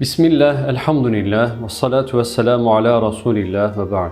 Bismillah, elhamdülillah, ve salatu ve selamu ala Resulillah ve ba'd.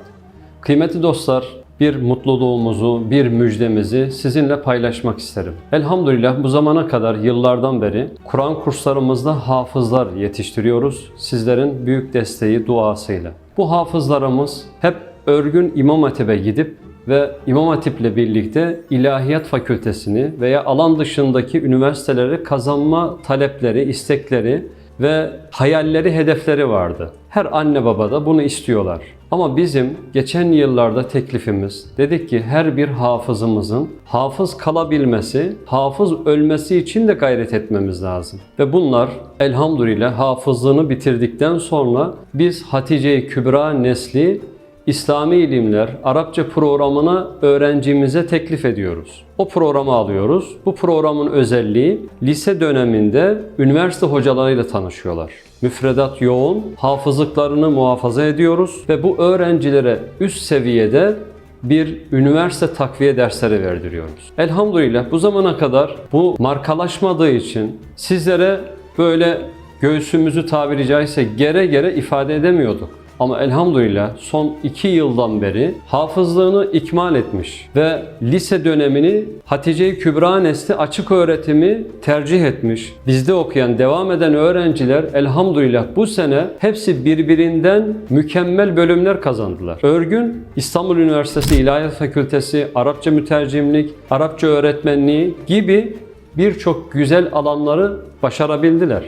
Kıymetli dostlar, bir mutluluğumuzu, bir müjdemizi sizinle paylaşmak isterim. Elhamdülillah bu zamana kadar yıllardan beri Kur'an kurslarımızda hafızlar yetiştiriyoruz. Sizlerin büyük desteği, duasıyla. Bu hafızlarımız hep örgün İmam Hatip'e gidip ve İmam Hatip'le birlikte İlahiyat Fakültesini veya alan dışındaki üniversiteleri kazanma talepleri, istekleri ve hayalleri, hedefleri vardı. Her anne baba da bunu istiyorlar. Ama bizim geçen yıllarda teklifimiz dedik ki her bir hafızımızın hafız kalabilmesi, hafız ölmesi için de gayret etmemiz lazım. Ve bunlar elhamdülillah hafızlığını bitirdikten sonra biz Hatice-i Kübra nesli İslami ilimler Arapça programına öğrencimize teklif ediyoruz. O programı alıyoruz. Bu programın özelliği lise döneminde üniversite hocalarıyla tanışıyorlar. Müfredat yoğun, hafızlıklarını muhafaza ediyoruz ve bu öğrencilere üst seviyede bir üniversite takviye dersleri verdiriyoruz. Elhamdülillah bu zamana kadar bu markalaşmadığı için sizlere böyle göğsümüzü tabiri caizse gere gere ifade edemiyorduk. Ama elhamdülillah son iki yıldan beri hafızlığını ikmal etmiş ve lise dönemini Hatice-i Kübra nesli açık öğretimi tercih etmiş. Bizde okuyan, devam eden öğrenciler elhamdülillah bu sene hepsi birbirinden mükemmel bölümler kazandılar. Örgün İstanbul Üniversitesi İlahiyat Fakültesi, Arapça mütercimlik, Arapça öğretmenliği gibi birçok güzel alanları başarabildiler.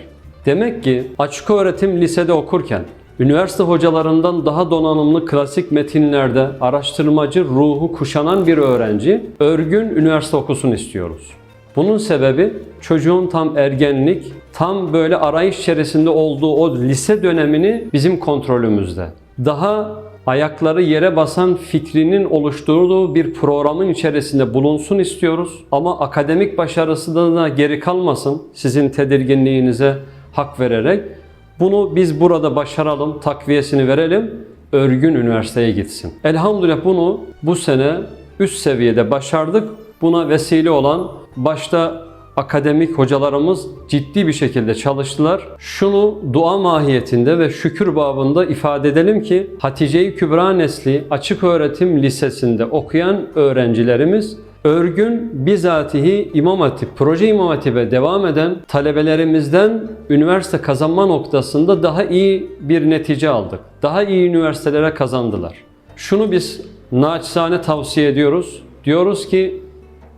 Demek ki açık öğretim lisede okurken Üniversite hocalarından daha donanımlı klasik metinlerde araştırmacı ruhu kuşanan bir öğrenci örgün üniversite okusun istiyoruz. Bunun sebebi çocuğun tam ergenlik, tam böyle arayış içerisinde olduğu o lise dönemini bizim kontrolümüzde. Daha ayakları yere basan fikrinin oluşturduğu bir programın içerisinde bulunsun istiyoruz. Ama akademik başarısı da geri kalmasın sizin tedirginliğinize hak vererek. Bunu biz burada başaralım, takviyesini verelim, örgün üniversiteye gitsin. Elhamdülillah bunu bu sene üst seviyede başardık. Buna vesile olan başta akademik hocalarımız ciddi bir şekilde çalıştılar. Şunu dua mahiyetinde ve şükür babında ifade edelim ki Hatice-i Kübra nesli açık öğretim lisesinde okuyan öğrencilerimiz örgün bizatihi İmam Hatip, proje İmam Hatip'e devam eden talebelerimizden üniversite kazanma noktasında daha iyi bir netice aldık. Daha iyi üniversitelere kazandılar. Şunu biz naçizane tavsiye ediyoruz. Diyoruz ki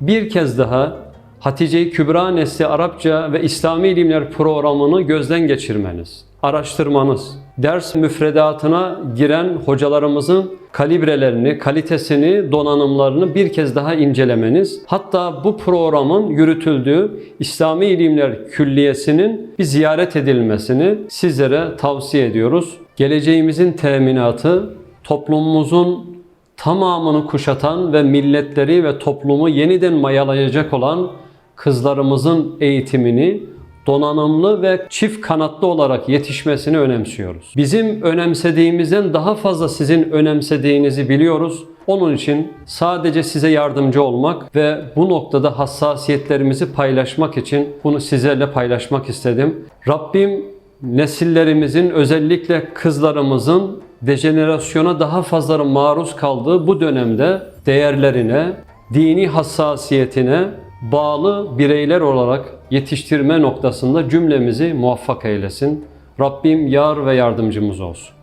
bir kez daha Hatice-i Kübra nesli Arapça ve İslami ilimler programını gözden geçirmeniz, araştırmanız, ders müfredatına giren hocalarımızın kalibrelerini, kalitesini, donanımlarını bir kez daha incelemeniz, hatta bu programın yürütüldüğü İslami İlimler Külliyesi'nin bir ziyaret edilmesini sizlere tavsiye ediyoruz. Geleceğimizin teminatı, toplumumuzun tamamını kuşatan ve milletleri ve toplumu yeniden mayalayacak olan kızlarımızın eğitimini donanımlı ve çift kanatlı olarak yetişmesini önemsiyoruz. Bizim önemsediğimizden daha fazla sizin önemsediğinizi biliyoruz. Onun için sadece size yardımcı olmak ve bu noktada hassasiyetlerimizi paylaşmak için bunu sizlerle paylaşmak istedim. Rabbim nesillerimizin özellikle kızlarımızın dejenerasyona daha fazla maruz kaldığı bu dönemde değerlerine, dini hassasiyetine bağlı bireyler olarak yetiştirme noktasında cümlemizi muvaffak eylesin. Rabbim yar ve yardımcımız olsun.